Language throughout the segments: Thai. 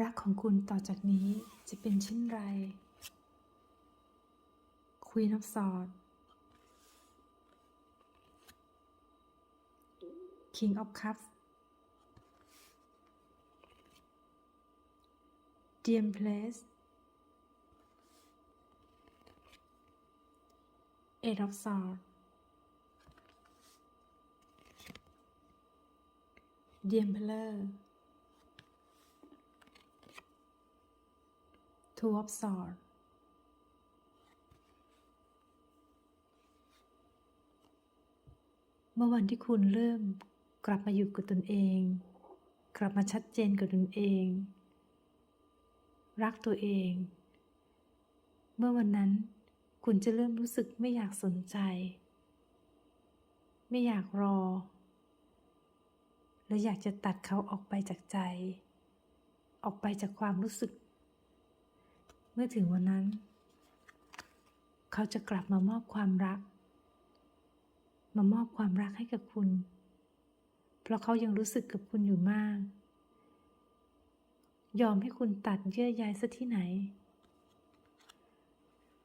รักของคุณต่อจากนี้จะเป็นเช่นไร Queen of Swords King of Cups Dear Place Eight of Swords The Emperor Two of Swords เมื่อวันที่คุณเริ่มกลับมาอยู่กับตนเอง กลับมาชัดเจนกับตนเอง รักตัวเอง เมื่อวันนั้นคุณจะเริ่มรู้สึกไม่อยากสนใจ ไม่อยากรอ และอยากจะตัดเขาออกไปจากใจ ออกไปจากความรู้สึก เมื่อถึงวันนั้น เขาจะกลับมามอบความรัก มามอบความรักให้กับคุณ เพราะเขายังรู้สึกกับคุณอยู่มาก ยอมให้คุณตัดเยื่อใยซะที่ไหน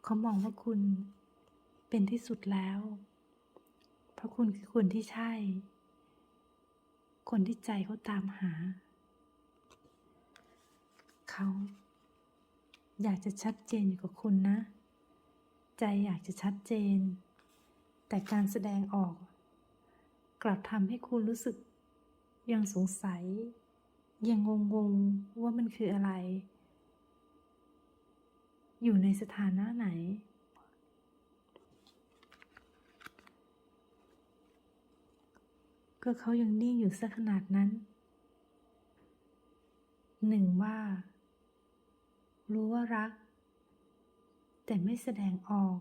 เขามองว่าคุณเป็นที่สุดแล้ว เพราะคุณคือคนที่ใช่ คนที่ใจเขาตามหา เขา อยากจะชัดเจนอยู่กับคุณนะ ใจอยากจะชัดเจน แต่การแสดงออก กลับทำให้คุณรู้สึก ยังสงสัย ยังงงๆว่ามันคืออะไร อยู่ในสถานะไหน ก็เขายังนิ่งอยู่สักขนาดนั้นหนึ่งว่า รู้ว่ารัก แต่ไม่แสดงออก